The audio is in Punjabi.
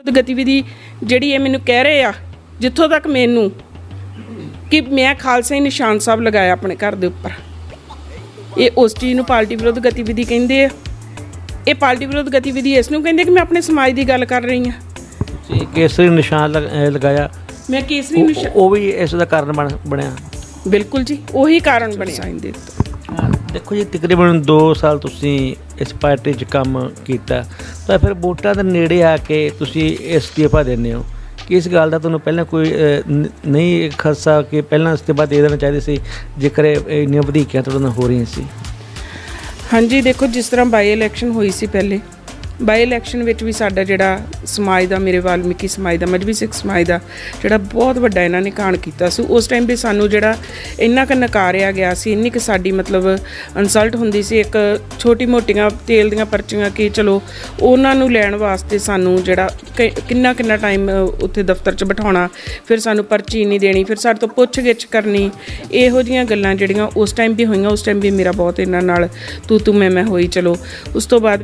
ਵਿਰੋਧ ਗਤੀਵਿਧੀ ਜਿਹੜੀ ਇਹ ਮੈਨੂੰ ਕਹਿ ਰਹੇ ਆ ਜਿੱਥੋਂ ਤੱਕ ਮੈਨੂੰ ਕਿ ਮੈਂ ਖਾਲਸਾ ਹੀ ਨਿਸ਼ਾਨ ਸਾਹਿਬ ਲਗਾਇਆ ਆਪਣੇ ਘਰ ਦੇ ਉੱਪਰ। ਇਹ ਉਸ ਚੀਜ਼ ਨੂੰ ਪਾਰਟੀ ਵਿਰੋਧ ਗਤੀਵਿਧੀ ਕਹਿੰਦੇ ਆ। ਇਹ ਪਾਰਟੀ ਵਿਰੋਧ ਗਤੀਵਿਧੀ ਇਸ ਨੂੰ ਕਹਿੰਦੇ ਕਿ ਮੈਂ ਆਪਣੇ ਸਮਾਜ ਦੀ ਗੱਲ ਕਰ ਰਹੀ ਹਾਂ ਤੁਸੀਂ ਕੇਸਰੀ ਨਿਸ਼ਾਨ ਲਗਾਇਆ। ਮੈਂ ਕੇਸਰੀ ਨਿਸ਼ਾਨ ਉਹ ਵੀ ਇਸ ਦਾ ਕਾਰਨ ਬਣ ਬਣਿਆ। ਬਿਲਕੁਲ ਜੀ ਉਹੀ ਕਾਰਨ ਬਣਿਆ। ਇਹਦੇ ਤੋਂ ਦੇਖੋ ਜੀ, ਤਕਰੀਬਨ 2 ਸਾਲ ਤੁਸੀਂ ਇਸ ਪਾਰਟੀ 'ਚ ਕੰਮ ਕੀਤਾ, ਤਾਂ ਫਿਰ ਵੋਟਾਂ ਦੇ ਨੇੜੇ ਆ ਕੇ ਤੁਸੀਂ ਇਸਤੀਫਾ ਦਿੰਦੇ ਹੋ। ਕਿ ਇਸ ਗੱਲ ਦਾ ਤੁਹਾਨੂੰ ਪਹਿਲਾਂ ਕੋਈ ਨਹੀਂ ਖਦਸ਼ਾ ਕਿ ਪਹਿਲਾਂ ਇਸਤੀਫਾ ਦੇ ਦੇਣਾ ਚਾਹੀਦਾ ਸੀ, ਜੇਕਰ ਇਹ ਇੰਨੀਆਂ ਵਧੀਕੀਆਂ ਤੁਹਾਡੇ ਨਾਲ ਹੋ ਰਹੀਆਂ ਸੀ? ਹਾਂਜੀ, ਦੇਖੋ, ਜਿਸ ਤਰ੍ਹਾਂ ਬਾਈ ਇਲੈਕਸ਼ਨ ਹੋਈ ਸੀ ਪਹਿਲੇ ਬਾਈ ਇਲੈਕਸ਼ਨ ਵਿੱਚ ਵੀ ਸਾਡਾ ਜਿਹੜਾ ਸਮਾਜ ਦਾ, ਮੇਰੇ ਵਾਲਮੀਕੀ ਸਮਾਜ ਦਾ, ਮਜਬੀ ਸਿੱਖ ਸਮਾਜ ਦਾ ਜਿਹੜਾ ਬਹੁਤ ਵੱਡਾ ਇਹਨਾਂ ਨੇ ਕਾਣ ਕੀਤਾ ਸੀ। ਉਸ ਟਾਈਮ ਵੀ ਸਾਨੂੰ ਜਿਹੜਾ ਇੰਨਾ ਕੁ ਨਕਾਰਿਆ ਗਿਆ ਸੀ, ਇੰਨੀ ਕੁ ਸਾਡੀ ਮਤਲਬ ਇਨਸਲਟ ਹੁੰਦੀ ਸੀ, ਇੱਕ ਛੋਟੀ ਮੋਟੀਆਂ ਤੇਲ ਦੀਆਂ ਪਰਚੀਆਂ ਕਿ ਚਲੋ ਉਹਨਾਂ ਨੂੰ ਲੈਣ ਵਾਸਤੇ ਸਾਨੂੰ ਜਿਹੜਾ ਕਿ- ਕਿੰਨਾ ਕਿੰਨਾ ਟਾਈਮ ਉੱਥੇ ਦਫ਼ਤਰ 'ਚ ਬਿਠਾਉਣਾ, ਫਿਰ ਸਾਨੂੰ ਪਰਚੀ ਨਹੀਂ ਦੇਣੀ, ਫਿਰ ਸਾਡੇ ਤੋਂ ਪੁੱਛ-ਗਿੱਛ ਕਰਨੀ, ਇਹੋ ਜੀਆਂ ਗੱਲਾਂ ਜਿਹੜੀਆਂ ਉਸ ਟਾਈਮ ਵੀ ਹੋਈਆਂ, ਉਸ ਟਾਈਮ ਵੀ ਮੇਰਾ ਬਹੁਤ ਇਹਨਾਂ ਨਾਲ ਤੂੰ ਤੂੰ ਮੈਂ ਮੈਂ ਹੋਈ, ਚਲੋ। ਉਸ ਤੋਂ ਬਾਅਦ